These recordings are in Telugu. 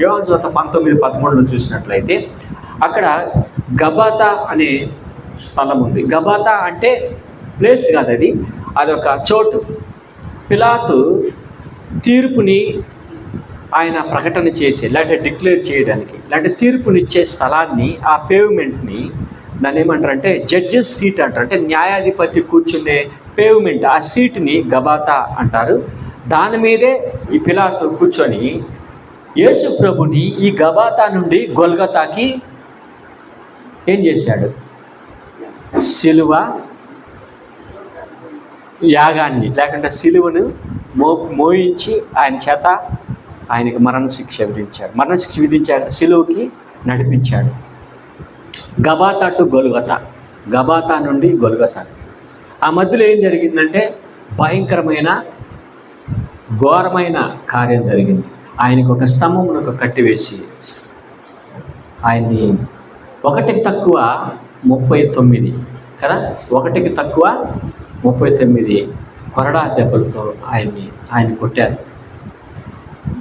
యోహాన్ పంతొమ్మిది పదమూడులో చూసినట్లయితే అక్కడ గబాతా అనే స్థలం ఉంది. గబాతా అంటే ప్లేస్ కాదు అది. అదొక చోటు. పిలాతు తీర్పుని ఆయన ప్రకటన చేసి లేకపోతే డిక్లేర్ చేయడానికి లేకపోతే తీర్పునిచ్చే స్థలాన్ని ఆ పేవ్మెంట్ని దాన్ని ఏమంటారంటే జడ్జెస్ సీట్ అంటారు. అంటే న్యాయాధిపతి కూర్చునే పేవ్మెంట్ ఆ సీట్ని గబాతా అంటారు. దాని మీదే ఈ పిలాతు కూర్చొని యేసు ప్రభుని ఈ గబాతా నుండి గొల్గతాకి ఏం చేశాడు? సిలువ యాగాన్ని లేకుంటే సిలువను మో మోయించి ఆయన చేత ఆయనకి మరణశిక్ష విధించాడు. మరణశిక్ష విధించాడు సిలువకి నడిపించాడు. గబాతా టు గొలుగత. గబాతా నుండి గొలుగత. ఆ మధ్యలో ఏం జరిగిందంటే భయంకరమైన ఘోరమైన కార్యం జరిగింది. ఆయనకు ఒక స్తంభమునకు కట్టివేసి ఆయన్ని ఒకటికి తక్కువ ముప్పై తొమ్మిది కదా? ఒకటికి తక్కువ ముప్పై తొమ్మిది కొరడా దెబ్బలతో ఆయన్ని ఆయన కొట్టారు.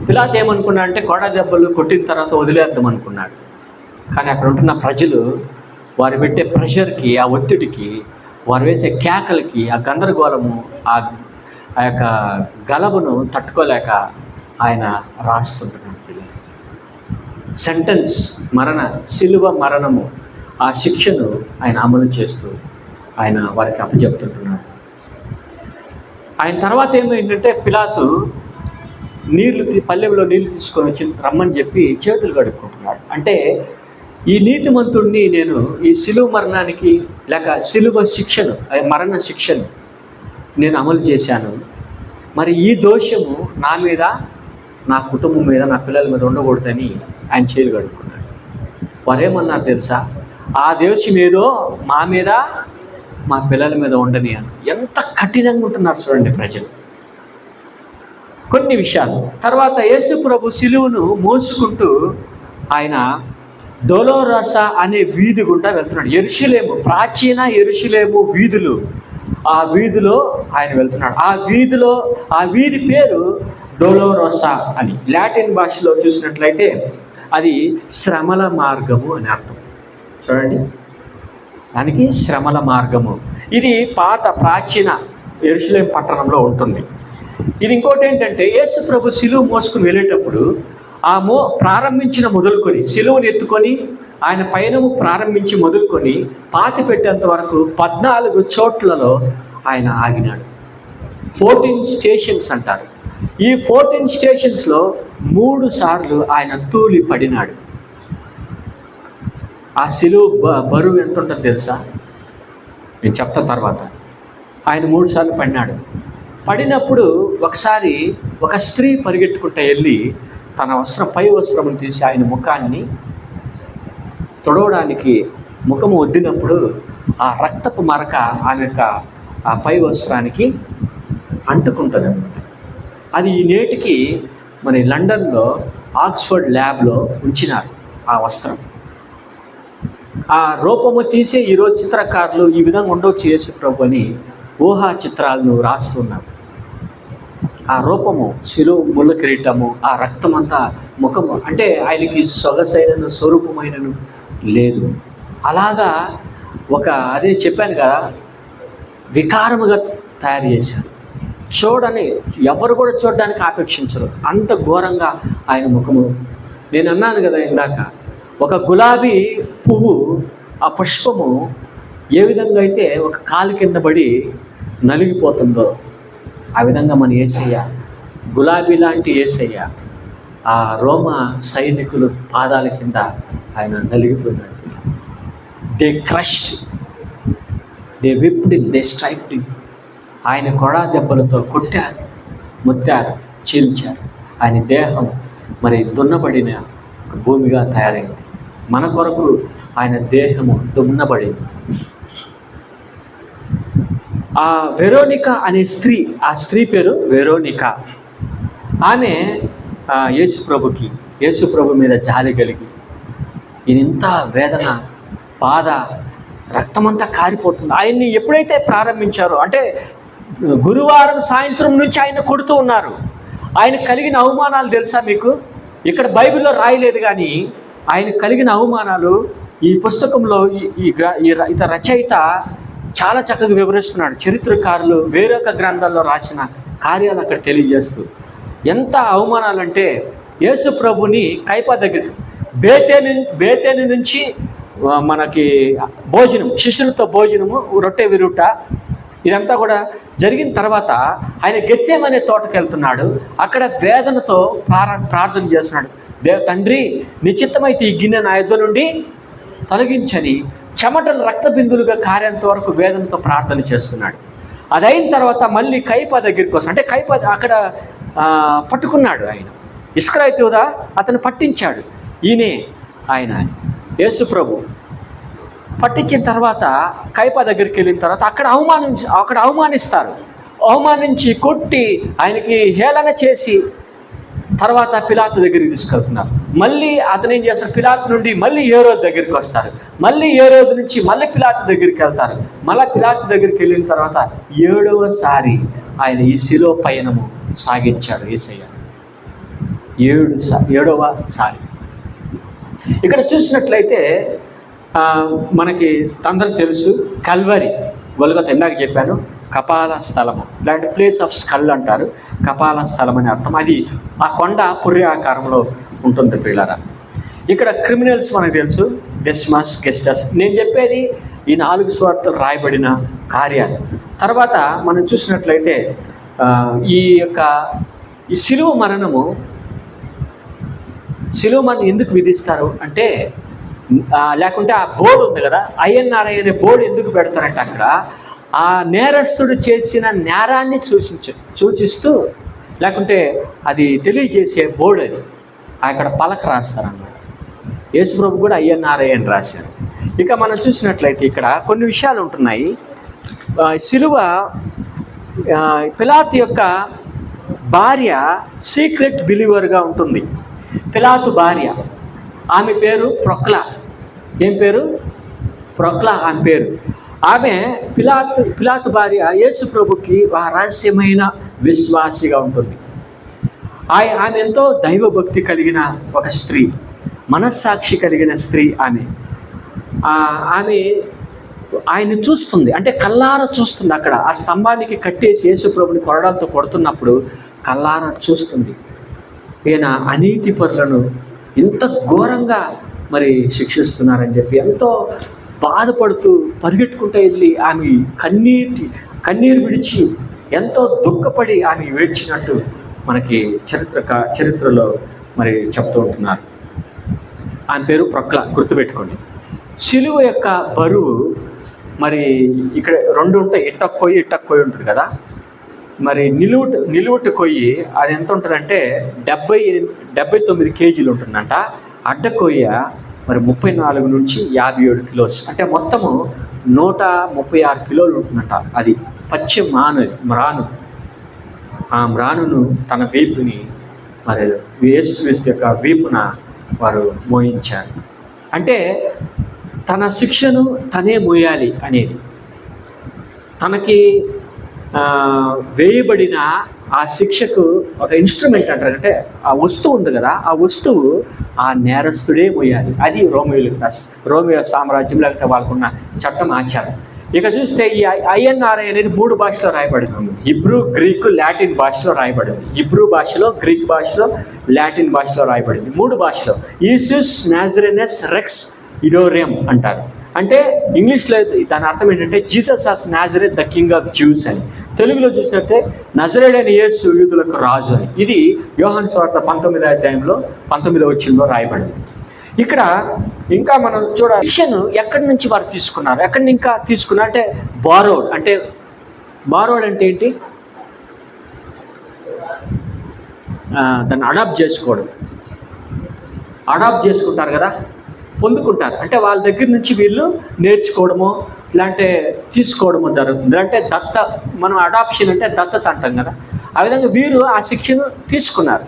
పిలాత్ ఏమనుకున్నాడు అంటే కొరడా దెబ్బలు కొట్టిన తర్వాత వదిలేద్దాం అనుకున్నాడు. కానీ అక్కడ ఉంటున్న ప్రజలు వారు పెట్టే ప్రెషర్కి ఆ ఒత్తిడికి వారు వేసే కేకలకి ఆ గందరగోళము ఆ ఆ యొక్క గలబును తట్టుకోలేక ఆయన రాస్తుంటున్నాడు సెంటెన్స్ మరణ సిలువ మరణము ఆ శిక్షను ఆయన అమలు చేస్తూ ఆయన వారికి అప్పచెప్తుంటున్నాడు. ఆయన తర్వాత ఏమైందంటే పిలాతు నీళ్ళు పల్లెంలో నీళ్ళు తీసుకొని వచ్చి రమ్మని చెప్పి చేతులు కడుక్కుంటున్నాడు. అంటే ఈ నీతిమంతుడిని నేను ఈ సిలువ మరణానికి లేక సిలువ శిక్షను మరణ శిక్షను నేను అమలు చేశాను. మరి ఈ దోషము నా మీద నా కుటుంబం మీద నా పిల్లల మీద ఉండకూడదని ఆయన చేలు కడుక్కున్నాడు. వారేమన్నారు తెలుసా? ఆ దోషం ఏదో మా మీద మా పిల్లల మీద ఉండని అని. ఎంత కఠినంగా ఉంటున్నారు చూడండి ప్రజలు. కొన్ని విషయాలు. తర్వాత యేసు ప్రభు సిలువును మోసుకుంటూ ఆయన డోలోరస అనే వీధి గుండా వెళ్తున్నాడు. ఎరుషులేము ప్రాచీన ఎరుషులేము వీధులు. ఆ వీధిలో ఆయన వెళ్తున్నాడు. ఆ వీధిలో ఆ వీధి పేరు డోలోరోసా అని. లాటిన్ భాషలో చూసినట్లయితే అది శ్రమల మార్గము అని అర్థం. చూడండి. దానికి శ్రమల మార్గము. ఇది పాత ప్రాచీన ఎరుసలేం పట్టణంలో ఉంటుంది. ఇది ఇంకోటి ఏంటంటే యేసు ప్రభు మోసుకుని వెళ్ళేటప్పుడు ఆ మో ప్రారంభించిన మొదలుకొని శిలువుని ఎత్తుకొని ఆయన పయనము ప్రారంభించి మొదలుకొని పాతి పెట్టేంత వరకు పద్నాలుగు చోట్లలో ఆయన ఆగినాడు. ఫోర్టీన్ స్టేషన్స్ అంటారు. ఈ ఫోర్టీన్ స్టేషన్స్లో మూడు సార్లు ఆయన తూలి పడినాడు. ఆ సిలువ బ- బరువు ఎంత ఉంటుందో తెలుసా? నేను చెప్తా తర్వాత. ఆయన మూడు సార్లు పడినాడు. పడినప్పుడు ఒకసారి ఒక స్త్రీ పరిగెట్టుకుంటూ వెళ్ళి తన వస్త్రం పై వస్త్రమును తీసి ఆయన ముఖాన్ని తొడవడానికి ముఖము వద్దినప్పుడు ఆ రక్తపు మరక ఆమె యొక్క ఆ పై వస్త్రానికి అంటుకుంటుంది అనమాట అది ఈ నేటికి మన లండన్లో ఆక్స్ఫర్డ్ ల్యాబ్లో ఉంచినారు ఆ వస్త్రం. ఆ రూపము తీసే ఈరోజు చిత్రకారులు ఈ విధంగా ఉండొచ్చు యేసు ప్రభు అని ఊహా చిత్రాలను రాస్తున్నారు. ఆ రూపము శిలో ముళ్ళ కిరీటము ఆ రక్తమంతా ముఖము అంటే ఆయనకి సొగసైన స్వరూపమైనను లేదు. అలాగా ఒక అదే చెప్పాను కదా వికారముగా తయారు చేశారు. చూడని ఎవరు కూడా చూడడానికి ఆపేక్షించరు. అంత ఘోరంగా ఆయన ముఖము. నేను అన్నాను కదా ఇందాక ఒక గులాబీ పువ్వు ఆ పుష్పము ఏ విధంగా అయితే ఒక కాలు కింద పడి నలిగిపోతుందో ఆ విధంగా మన ఏసయ్య గులాబీ లాంటి ఏసయ్య ఆ రోమ సైనికులు పాదాల కింద ఆయన నలిగిపోయినట్టు. They crushed they whipped they striped ఆయన కొడా దెబ్బలతో కొట్టారు ముత్తారు చీల్చారు. ఆయన దేహం మరి దున్నబడిన భూమిగా తయారైంది. మన కొరకు ఆయన దేహము దున్నబడింది. ఆ వెరోనిక అనే స్త్రీ ఆ స్త్రీ పేరు వెరోనిక. ఆమె ఆ, యేసు ప్రభుకి యేసు ప్రభు మీద జాలి కలిగి ఈయన ఇంత వేదన బాధ రక్తమంతా కారిపోతుంది. ఆయన్ని ఎప్పుడైతే ప్రారంభించారో అంటే గురువారం సాయంత్రం నుంచి ఆయన కొడుతూ ఉన్నారు. ఆయన కలిగిన అవమానాలు తెలుసా మీకు? ఇక్కడ బైబిల్లో రాయలేదు కానీ ఆయన కలిగిన అవమానాలు ఈ పుస్తకంలో ఈ ఈ గ్ర- ఈ ర- ఇత రచయిత చాలా చక్కగా వివరిస్తున్నాడు. చరిత్రకారులు వేరొక గ్రంథాల్లో రాసిన కార్యాలు అక్కడ తెలియజేస్తూ. ఎంత అవమానాలు అంటే యేసు ప్రభుని కైపా దగ్గర బేతేని బేతేని నుంచి మనకి భోజనం శిష్యులతో భోజనము రొట్టె విరుట ఇదంతా కూడా జరిగిన తర్వాత ఆయన గెచ్చేమనే తోటకు వెళ్తున్నాడు. అక్కడ వేదనతో ప్రార ప్రార్థన చేస్తున్నాడు. దేవ తండ్రి నిశ్చితమైతే ఈ గిన్నె నా యుద్ధ నుండి తొలగించని చెమటలు రక్త బిందులుగా కారేంత వరకు వేదనతో ప్రార్థన చేస్తున్నాడు. అది అయిన తర్వాత మళ్ళీ కైప దగ్గరికి వస్తాడు. అంటే కైప అక్కడ పట్టుకున్నాడు ఆయన. ఇస్క్రైతుదా అతను పట్టించాడు. ఈయనే ఆయన. యేసు ప్రభు పట్టించిన తర్వాత కైప దగ్గరికి వెళ్ళిన తర్వాత అక్కడ అవమానించి అక్కడ అవమానిస్తారు. అవమానించి కొట్టి ఆయనకి హేళన చేసి తర్వాత పిలాత్ దగ్గరికి తీసుకెళ్తున్నారు. మళ్ళీ అతను ఏం చేస్తారు? పిలాత్ నుండి మళ్ళీ ఏ రోజు దగ్గరికి వస్తారు. మళ్ళీ ఏ రోజు నుంచి మళ్ళీ పిలాత్ దగ్గరికి వెళ్తారు. మళ్ళీ పిలాత్ దగ్గరికి వెళ్ళిన తర్వాత ఏడవసారి ఆయన ఈ శిలో పయనము సాగించాడు ఏసయ్య. ఏడు సా ఏడవ సారి. ఇక్కడ చూసినట్లయితే మనకి అందరూ తెలుసు కల్వరి గొలగత ఇందాక చెప్పాను కపాల స్థలము ఇలాంటి ప్లేస్ ఆఫ్ స్కల్ అంటారు. కపాల స్థలం అని అర్థం. అది ఆ కొండ పుర్రి ఆకారంలో ఉంటుంది పిల్లరా ఇక్కడ క్రిమినల్స్ మనకు తెలుసు. డెస్మాస్ గెస్టస్ నేను చెప్పేది ఈ నాలుగు స్వార్థలు రాయబడిన కార్యాలు. తర్వాత మనం చూసినట్లయితే ఈ యొక్క ఈ శిలువ మరణము శిలువ మరణం ఎందుకు విధిస్తారు అంటే లేకుంటే ఆ బోర్డు ఉంది కదా ఐఎన్ఆర్ఐ అనే బోర్డు ఎందుకు పెడతారంటే అక్కడ ఆ నేరస్తుడు చేసిన నేరాన్ని సూచించ సూచిస్తూ లేకుంటే అది తెలియజేసే బోర్డు అది. అక్కడ పలక రాస్తారన్నమాట. యేసుప్రభు కూడా ఐఎన్ఆర్ఐ అని రాశారు. ఇక మనం చూసినట్లయితే ఇక్కడ కొన్ని విషయాలు ఉంటున్నాయి. సిలువ శిలువ యొక్క భార్య సీక్రెట్ బిలీవర్గా ఉంటుంది. పిలాతు భార్య. ఆమె పేరు ప్రొక్లా. ఏం పేరు? ప్రొక్లా ఆమె పేరు. ఆమె పిలాతు పిలాతు భార్య యేసు ప్రభుకి ఆ రహస్యమైన విశ్వాసిగా ఉంటుంది. ఆయ- ఆమె ఎంతో దైవభక్తి కలిగిన ఒక స్త్రీ మనస్సాక్షి కలిగిన స్త్రీ ఆమె. ఆమె ఆయన్ని చూస్తుంది అంటే కల్లార చూస్తుంది అక్కడ. ఆ స్తంభానికి కట్టేసి యేసుప్రభుని కొరడంతో కొడుతున్నప్పుడు కల్లార చూస్తుంది. ఈయన అనీతి పరులను ఇంత ఘోరంగా మరి శిక్షిస్తున్నారని చెప్పి ఎంతో బాధపడుతూ పరిగెట్టుకుంటూ వెళ్ళి ఆమె కన్నీటి కన్నీరు విడిచి ఎంతో దుఃఖపడి ఆమె వేడ్చినట్టు మనకి చరిత్ర చరిత్రలో మరి చెప్తూ ఉంటున్నారు. ఆమె పేరు ప్రక్ల గుర్తుపెట్టుకోండి. శిలువ యొక్క బరువు మరి ఇక్కడ రెండు ఉంటాయి ఇట్టకు కొయ్యి ఇట్టకు కొయ్యి ఉంటుంది కదా? మరి నిలువుట నిలువుట కొయ్యి అది ఎంత ఉంటుందంటే డెబ్బై ఎనిమిది డెబ్బై తొమ్మిది కేజీలు ఉంటుందంట. అడ్డ కొయ్య మరి ముప్పై నాలుగు నుంచి యాభై ఏడు కిలోస్. అంటే మొత్తము నూట ముప్పై ఆరు కిలోలు ఉంటుందంట. అది పచ్చి మాను మ్రాను. ఆ మ్రానును తన వీపుని మరి వేసుక్రీస్తు యొక్క వీపున వారు మోయించారు. అంటే తన శిక్షను తనే మోయాలి అనేది. తనకి వేయబడిన ఆ శిక్షకు ఒక ఇన్స్ట్రుమెంట్ అంటారు. అంటే ఆ వస్తువు ఉంది కదా ఆ వస్తువు ఆ నేరస్తుడే మోయాలి. అది రోమియోలకు రాసి రోమియో సామ్రాజ్యం లేకపోతే వాళ్ళకున్న చట్టం ఆచారం. ఇక చూస్తే ఈ ఐఎన్ఆర్ఐ అనేది మూడు భాషలో రాయబడింది. ఇబ్రూ గ్రీకు లాటిన్ భాషలో రాయబడింది. ఇబ్రూ భాషలో గ్రీక్ భాషలో లాటిన్ భాషలో రాయబడింది. మూడు భాషలో. ఈసిస్ నాజరెనెస్ రెక్స్ ఇడోరియం అంటారు. అంటే ఇంగ్లీష్లో దాని అర్థం ఏంటంటే Jesus of Nazareth the king of Jews అని. తెలుగులో చూసినట్టే నజరేడైన యేసు యూదులకు రాజు అని. ఇది యోహాన్ స్వార్థ పంతొమ్మిదో అధ్యాయంలో పంతొమ్మిదో వచ్చిందో రాయబడింది. ఇక్కడ ఇంకా మనం చూడ శిక్షను ఎక్కడి నుంచి వారు తీసుకున్నారు? ఎక్కడి నుంచి ఇంకా తీసుకున్నారు? అంటే బారోడ్ అంటే బారోడ్ అంటే ఏంటి? దాన్ని అడాప్ట్ చేసుకోవడం. అడాప్ట్ చేసుకుంటారు కదా? పొందుకుంటారు. అంటే వాళ్ళ దగ్గర నుంచి వీళ్ళు నేర్చుకోవడము ఇలాంటి తీసుకోవడము జరుగుతుంది. అంటే దత్త మనం అడాప్షన్ అంటే దత్తత అంటాం కదా. ఆ విధంగా వీరు ఆ శిక్షను తీసుకున్నారు.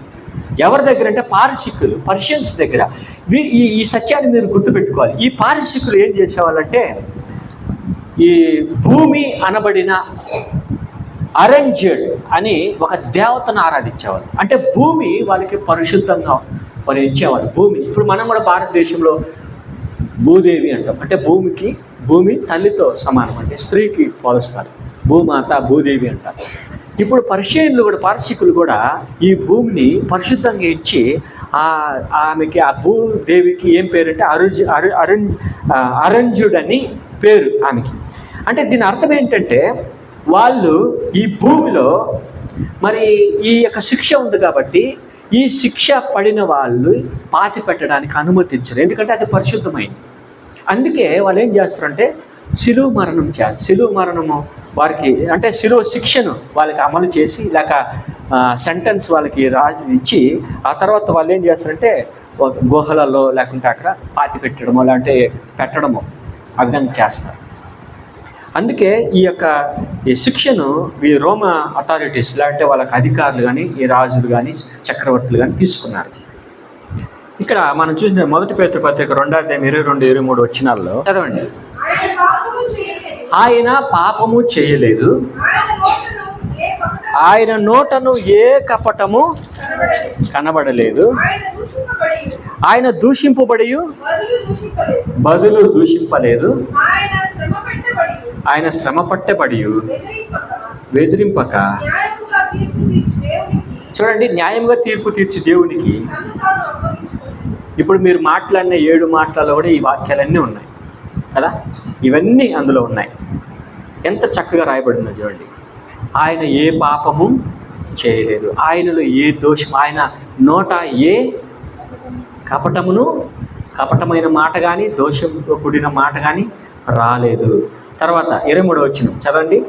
ఎవరి దగ్గర అంటే పారసికులు పర్షియన్స్ దగ్గర. వీ ఈ ఈ సత్యాన్ని మీరు గుర్తుపెట్టుకోవాలి. ఈ పారసికులు ఏం చేసేవాళ్ళంటే ఈ భూమి అనబడిన అరేంజ్డ్ అని ఒక దేవతను ఆరాధించేవారు అంటే భూమి వాళ్ళకి పరిశుద్ధంగా వారు ఇచ్చేవారు భూమిని ఇప్పుడు మనం కూడా భారతదేశంలో భూదేవి అంటాం. అంటే భూమికి భూమి తల్లితో సమానం అంటే స్త్రీకి పోలుస్తారు. భూమాత భూదేవి అంటారు. ఇప్పుడు పర్షియన్లు కూడా పార్శికులు కూడా ఈ భూమిని పరిశుద్ధంగా ఇచ్చి ఆ ఆమెకి ఆ భూదేవికి ఏం పేరు అంటే అరుజ్ అరు అరుణ్ అరంజుడని పేరు ఆమెకి. అంటే దీని అర్థం ఏంటంటే వాళ్ళు ఈ భూమిలో మరి ఈ యొక్క శిక్ష ఉంది కాబట్టి ఈ శిక్ష పడిన వాళ్ళు పాతి పెట్టడానికి అనుమతించరు. ఎందుకంటే అది పరిశుద్ధమైంది. అందుకే వాళ్ళు ఏం చేస్తారంటే శిలువు మరణం చేయాలి శిలువు మరణము వారికి అంటే శిలువ శిక్షను వాళ్ళకి అమలు చేసి లేక సెంటెన్స్ వాళ్ళకి రా ఇచ్చి ఆ తర్వాత వాళ్ళు ఏం చేస్తారంటే గుహలలో లేకుంటే అక్కడ పాతి పెట్టడమో లేదంటే పెట్టడమో ఆ విధంగా చేస్తారు. అందుకే ఈ యొక్క ఈ శిక్షను ఈ రోమ అథారిటీస్ లేదంటే వాళ్ళకి అధికారులు కానీ ఈ రాజులు కానీ చక్రవర్తులు కానీ తీసుకున్నారు. ఇక్కడ మనం చూసిన మొదటి పేరు పత్రిక రెండాధ్యాయం ఇరవై రెండు ఇరవై మూడు వచ్చినాల్లో చదవండి. ఆయన పాపము చేయలేదు. ఆయన నోటను ఏ కపటము కనబడలేదు. ఆయన దూషింపబడి బదులు దూషింపలేదు. ఆయన శ్రమ పట్టబడి బెదిరింపక. చూడండి న్యాయంగా తీర్పు తీర్చి దేవునికి. ఇప్పుడు మీరు మాట్లాడిన ఏడు మాటలలో కూడా ఈ వాక్యాలన్నీ ఉన్నాయి. కదా? ఇవన్నీ అందులో ఉన్నాయి. ఎంత చక్కగా రాయబడిందో చూడండి. ఆయన ఏ పాపము చేయలేదు. ఆయనలో ఏ దోషం ఆయన నోట ఏ కపటమును కపటమైన మాట కానీ దోషంతో కూడిన మాట కానీ రాలేదు. తర్వాత ఇరవై మూడో వచ్చిన చదవండి.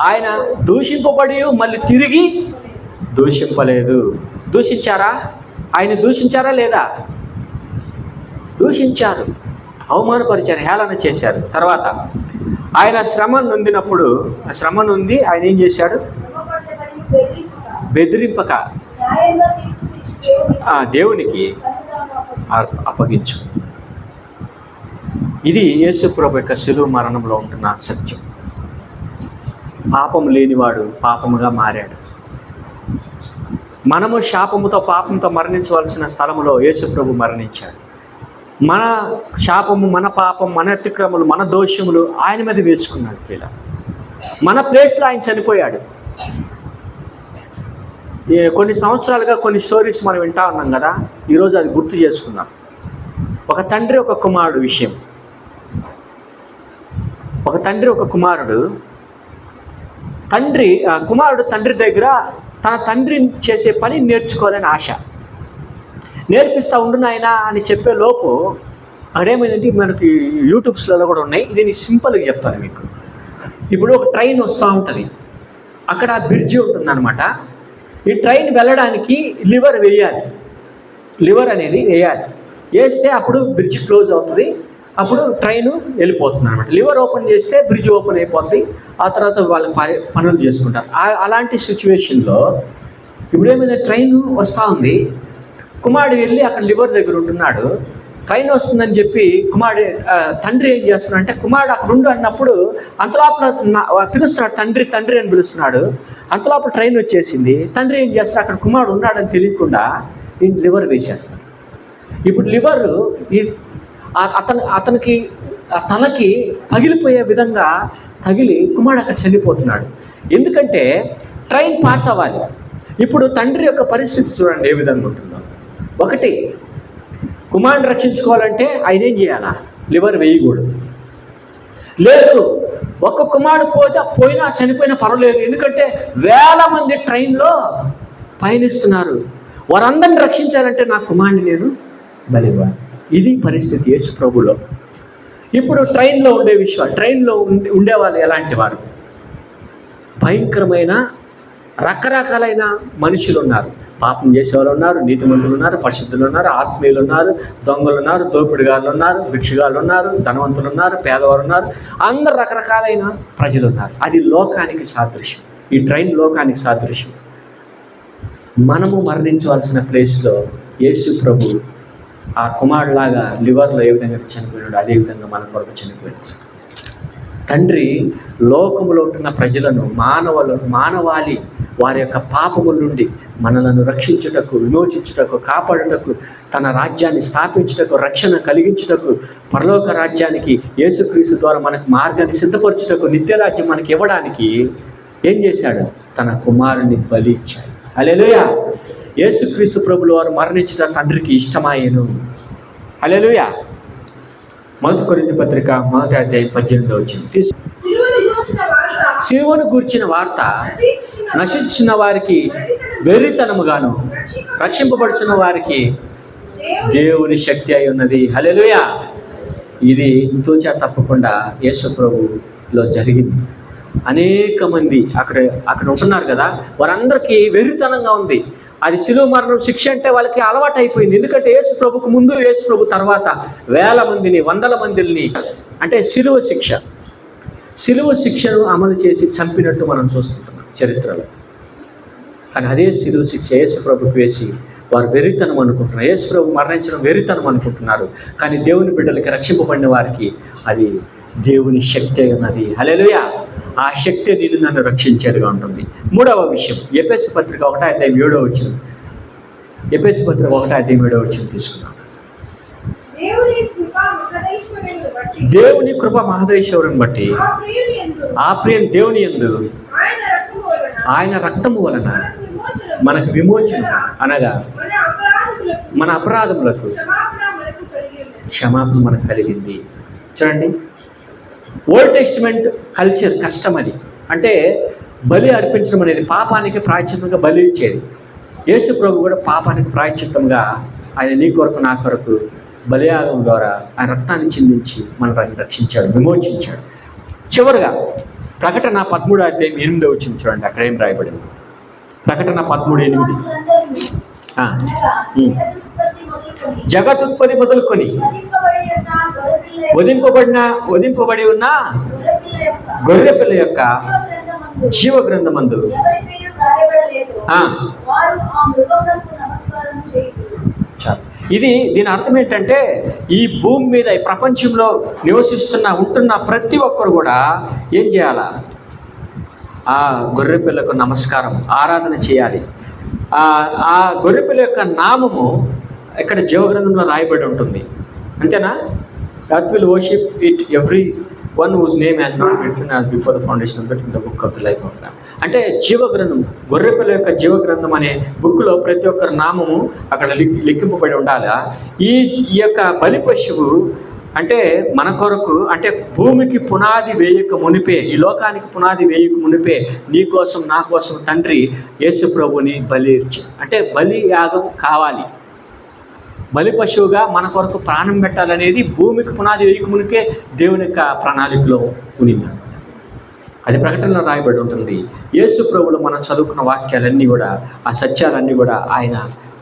ఆయన దూషింపబడి మళ్ళీ తిరిగి దూషింపలేదు. దూషించారా? ఆయన దూషించారా లేదా? దూషించారు. అవమానపరిచారు హేళన చేశారు. తర్వాత ఆయన శ్రమ నొందినప్పుడు ఆ శ్రమ నొంది ఆయన ఏం చేశాడు? బెదిరింపక. దేవునికి ఆ దేవునికి అప్పగించు. ఇది యేసుప్రభు యొక్క సులువు మరణంలో ఉంటున్న సత్యం. పాపం లేనివాడు పాపముగా మారాడు. మనము శాపముతో పాపంతో మరణించవలసిన స్థలంలో యేసుప్రభు మరణించాడు. మన శాపము మన పాపం మన అతిక్రమలు మన దోషములు ఆయన మీద వేసుకున్నాడు పిల్ల మన ప్లేస్లో ఆయన చనిపోయాడు. కొన్ని సంవత్సరాలుగా కొన్ని స్టోరీస్ మనం వింటా ఉన్నాం కదా ఈరోజు అది గుర్తు చేసుకున్నాం ఒక తండ్రి ఒక కుమారుడు విషయం. ఒక తండ్రి ఒక కుమారుడు. తండ్రి కుమారుడు తండ్రి దగ్గర తన తండ్రి చేసే పని నేర్చుకోవాలని ఆశ. నేర్పిస్తూ ఉండు నాయనా అని చెప్పే లోపు అక్కడేమైందంటే మనకి యూట్యూబ్స్లలో కూడా ఉన్నాయి. ఇది నేను సింపుల్గా చెప్తాను మీకు. ఇప్పుడు ఒక ట్రైన్ వస్తూ ఉంటుంది. అక్కడ బ్రిడ్జి ఉంటుందన్నమాట. ఈ ట్రైన్ వెళ్ళడానికి లివర్ వేయాలి. లివర్ అనేది వేయాలి. వేస్తే అప్పుడు బ్రిడ్జ్ క్లోజ్ అవుతుంది. అప్పుడు ట్రైన్ వెళ్ళిపోతుంది అనమాట లివర్ ఓపెన్ చేస్తే బ్రిడ్జ్ ఓపెన్ అయిపోతుంది ఆ తర్వాత వాళ్ళ పనులు చేసుకుంటారు. అలాంటి సిచ్యువేషన్లో ఇప్పుడు ట్రైన్ వస్తూ ఉంది. కుమారుడు వెళ్ళి అక్కడ లివర్ దగ్గర ఉంటున్నాడు. ట్రైన్ వస్తుందని చెప్పి కుమారుడు తండ్రి ఏం చేస్తున్నాడు అంటే కుమారుడు అక్కడ ఉండు అన్నప్పుడు అంతలోపల పిలుస్తున్నాడు తండ్రి తండ్రి అని పిలుస్తున్నాడు. అంతలోపల ట్రైన్ వచ్చేసింది. తండ్రి ఏం చేస్తాడు అక్కడ కుమారుడు ఉన్నాడని తెలియకుండా ఈ లివర్ వేసేస్తాడు ఇప్పుడు లివర్ ఈ అతను అతనికి తనకి తలకి పగిలిపోయే విధంగా తగిలి కుమారుడు అక్కడ చనిపోతున్నాడు ఎందుకంటే ట్రైన్ పాస్ అవ్వాలి. ఇప్పుడు తండ్రి యొక్క పరిస్థితి చూడండి ఏ విధంగా ఉంటుందో. ఒకటి కుమారుడు రక్షించుకోవాలంటే ఆయన ఏం చేయాలా? లివర్ వేయకూడదు. లేదు ఒక్క కుమారుడు పోతే పోయినా చనిపోయినా పర్వాలేదు. ఎందుకంటే వేల మంది ట్రైన్లో పయనిస్తున్నారు. వారందరిని రక్షించాలంటే నా కుమారుని నేను బలివ్వాలి. ఇది పరిస్థితి యేసు ప్రభులో. ఇప్పుడు ట్రైన్లో ఉండే విషయం ట్రైన్లో ఉండే ఉండేవాళ్ళు ఎలాంటి వారు? భయంకరమైన రకరకాలైన మనుషులు ఉన్నారు. పాపం చేసేవాళ్ళు ఉన్నారు నీతిమంతులు ఉన్నారు పరిశుద్ధులు ఉన్నారు ఆత్మీయులు ఉన్నారు దొంగలు ఉన్నారు దోపిడిగాళ్ళు ఉన్నారు భిక్షగాళ్ళు ఉన్నారు ధనవంతులు ఉన్నారు పేదవారు ఉన్నారు. అందరు రకరకాలైన ప్రజలు ఉన్నారు. అది లోకానికి సాదృశ్యం. ఈ ట్రైన్ లోకానికి సాదృశ్యం. మనము మరణించవలసిన ప్లేస్లో యేసు ప్రభు ఆ కుమారులాగా లివర్లో ఏ విధంగా చనిపోయాడు అదే విధంగా మన కొరకు చనిపోయాడు. తండ్రి లోకములో ఉంటున్న ప్రజలను మానవులు మానవాళి వారి యొక్క పాపముల నుండి మనలను రక్షించుటకు విమోచించుటకు కాపాడుటకు తన రాజ్యాన్ని స్థాపించుటకు రక్షణ కలిగించుటకు పరలోక రాజ్యానికి యేసుక్రీస్తు ద్వారా మనకు మార్గాన్ని సిద్ధపరచుటకు నిత్యరాజ్యం మనకి ఇవ్వడానికి ఏం చేశాడు? తన కుమారుని బలి ఇచ్చాడు. అలెలుయా యేసుక్రీస్తు ప్రభులు వారు మరణించిన తండ్రికి ఇష్టమాయను. అలెలుయ మొదటి కొరింది పత్రిక మొదటి అధ్యాయం పద్దెనిమిది వచ్చింది శివుని గూర్చిన వార్త. నశించిన వారికి వెర్రితనముగాను రక్షింపబడుచున్న వారికి దేవుని శక్తి అయి ఉన్నది. హల్లెలూయా. ఇది తూచా తప్పకుండా యేసు ప్రభులో జరిగింది. అనేక మంది అక్కడ అక్కడ ఉంటున్నారు కదా. వారందరికీ వెర్రితనంగా ఉంది. అది శిలువ మరణం శిక్ష అంటే వాళ్ళకి అలవాటు అయిపోయింది. ఎందుకంటే యేసు ప్రభుకు ముందు యేసు ప్రభు తర్వాత వేల మందిని వందల మందిని అంటే శిలువ శిక్ష. శిలువ శిక్షను అమలు చేసి చంపినట్టు మనం చూస్తుంటున్నాం చరిత్రలో. కానీ అదే శిలువ శిక్ష యేసు ప్రభుకు వేసి వారు వెరితనం అనుకుంటున్నారు. యేసు ప్రభు మరణించడం వెరితనం అనుకుంటున్నారు. కానీ దేవుని బిడ్డలకి రక్షింపబడిన వారికి అది దేవుని శక్తి ఉన్నది హల్లెలూయా. ఆ శక్తి నిన్ను నన్ను రక్షించేదిగా ఉంటుంది. మూడవ విషయం ఎపేసి పత్రిక ఒకటో అధ్యాయం ఏడో వచ్చిన ఎపేసి పత్రిక ఒకటో అధ్యాయం ఏడో వచ్చిన తీసుకున్నాం దేవుని కృప మహదేశ్వరుని బట్టి. ఆ ప్రియం దేవుని యందు ఆయన రక్తము వలన. మనకు విమోచన అనగా మన అపరాధములకు క్షమాపణ మనకు కలిగింది. చూడండి. ఓల్డ్ టెస్టిమెంట్ కల్చర్ కష్టం అది. అంటే బలి అర్పించడం అనేది పాపానికి ప్రాయశ్చిత్తంగా బలి ఇచ్చేది. యేసు ప్రభు కూడా పాపానికి ప్రాయశ్చిత్తంగా ఆయన నీ కొరకు నా కొరకు బలియాగం ద్వారా ఆయన రక్తాన్ని చిందించి మనల్ని రక్షించాడు విమోచించాడు. చివరిగా ప్రకటన పదమూడు అధ్యాయం ఎనిమిదో వచ్చింది చూడండి అక్కడ ఏం రాయబడింది? ప్రకటన పదమూడు ఎనిమిది. ఆ. ఉమ్. జగతుత్పత్తి మొదలుకొని. వధింపబడిన వధింపబడి ఉన్న గొర్రె పిల్ల యొక్క జీవ గ్రంథమందు. ఇది దీని అర్థం ఏంటంటే ఈ భూమి మీద ఈ ప్రపంచంలో నివసిస్తున్న ఉంటున్న ప్రతి ఒక్కరు కూడా ఏం చేయాలా? ఆ గొర్రె పిల్లకు నమస్కారం ఆరాధన చేయాలి. ఆ ఆ గొర్రె పిల్ల యొక్క నామము ఇక్కడ జీవగ్రంథంలో రాయబడి ఉంటుంది. అంతేనా? That will worship it every one whose name has not return as before the foundation of the book of the life of man అంటే జీవగ్రంథం గొర్రెపిల్ల యొక్క జీవగ్రంథం అనే బుక్లో ప్రతి ఒక్కరి నామము అక్కడ లెక్కింపబడి లిఖింపబడి ఉండాలా? ఈ ఈ యొక్క బలి పశువు అంటే మన కొరకు అంటే భూమికి పునాది వేయక మునిపే ఈ లోకానికి పునాది వేయక మునిపే నీ కోసం నా కోసం తండ్రి యేసు ప్రభుని బలి అంటే బలి యాగం కావాలి. బలి పశువుగా మన కొరకు ప్రాణం పెట్టాలనేది భూమికి పునాది వేయక మునికే దేవుని యొక్క ప్రణాళికలో ఉనింది అది ప్రకటనలో రాయబడి ఉంటుంది. యేసు ప్రభులు మనం చదువుకున్న వాక్యాలన్నీ కూడా ఆ సత్యాలన్నీ కూడా ఆయన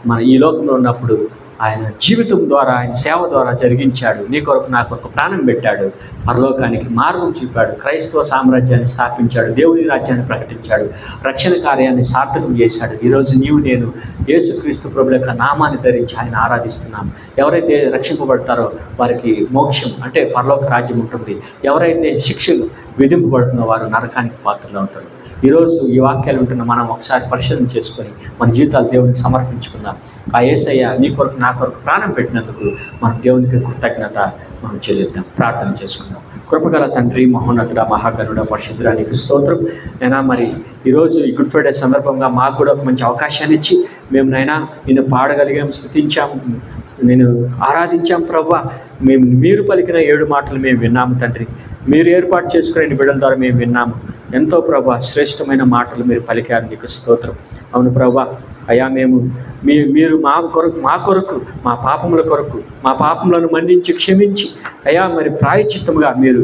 మన ఈ లోకంలో ఉన్నప్పుడు ఆయన జీవితం ద్వారా ఆయన సేవ ద్వారా జరిగించాడు. నీ కొరకు నా కొరకు ప్రాణం పెట్టాడు. పరలోకానికి మార్గం చూపాడు. క్రైస్తవ సామ్రాజ్యాన్ని స్థాపించాడు. దేవుని రాజ్యాన్ని ప్రకటించాడు. రక్షణ కార్యాన్ని సార్థకం చేశాడు. ఈరోజు నీవు నేను యేసుక్రీస్తు ప్రభుల యొక్క నామాన్ని ధరించి ఆయన ఆరాధిస్తున్నాం. ఎవరైతే రక్షింపబడతారో వారికి మోక్షం అంటే పరలోక రాజ్యం ఉంటుంది. ఎవరైతే శిక్షలు విధింపబడుతున్న వారు నరకానికి పాత్రలో ఉంటారు. ఈరోజు ఈ వాక్యాలు ఉంటున్న మనం ఒకసారి పరిశీలన చేసుకొని మన జీవితాలు దేవునికి సమర్పించుకుందాం. ఆ ఏసయ్య నీ కొరకు నా కొరకు ప్రాణం పెట్టినందుకు మన దేవునికి కృతజ్ఞత మనం చెల్లిద్దాం. ప్రార్థన చేసుకుందాం. కృపగల తండ్రి మహోన్నతుడ మహాగరుడ పరిశుద్ధుడ నీకు స్తోత్రం. నైనా మరి ఈరోజు ఈ గుడ్ ఫ్రైడే సందర్భంగా మాకు కూడా ఒక మంచి అవకాశాన్ని ఇచ్చి మేము నైనా నిన్ను పాడగలిగాం స్థుతించాం నేను ఆరాధించాం ప్రభా మేము మీరు పలికిన ఏడు మాటలు మేము విన్నాము తండ్రి. మీరు ఏర్పాటు చేసుకునే బిడ్డల ద్వారా మేము విన్నాము. ఎంతో ప్రభా శ్రేష్టమైన మాటలు మీరు పలికారు నీకు స్తోత్రం. అవును ప్రభా అయా మేము మీ మీరు మా కొరకు మా కొరకు మా పాపముల కొరకు మా పాపములను మన్నించి క్షమించి అయా మరి ప్రాయచిత్తముగా మీరు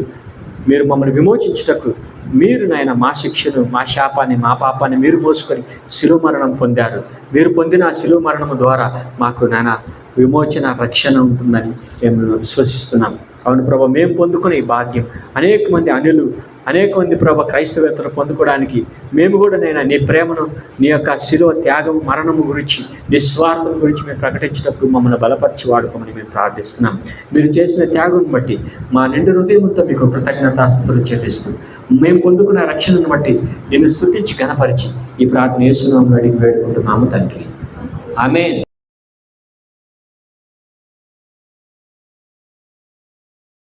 మీరు మమ్మల్ని విమోచించుటకు మీరు నాయన మా శిక్షను మా శాపాన్ని మా పాపాన్ని మీరు మోసుకొని శిలువ మరణం పొందారు. మీరు పొందిన ఆ శిలువ మరణం ద్వారా మాకు నాయన విమోచన రక్షణ ఉంటుందని మేము విశ్వసిస్తున్నాం. అవును ప్రభా మేము పొందుకునే భాగ్యం అనేక మంది అనులు అనేక మంది ప్రభ క్రైస్తవేత్తలు పొందుకోవడానికి మేము కూడా నేను నీ ప్రేమను నీ యొక్క శిలువ త్యాగం మరణము గురించి నిస్వార్థం గురించి మేము ప్రకటించేటప్పుడు మమ్మల్ని బలపరిచి వాడుకోమని మేము ప్రార్థిస్తున్నాం. మీరు చేసిన త్యాగం బట్టి మా నిండు హృదయంతో మీకు కృతజ్ఞతాస్తులు చెల్లిస్తూ మేము పొందుకున్న రక్షణను బట్టి నిన్ను స్థుతించి గణపరిచి ఈ ప్రార్థన చేస్తున్నాం అడిగి వేడుకుంటున్నాము తండ్రి. ఆమె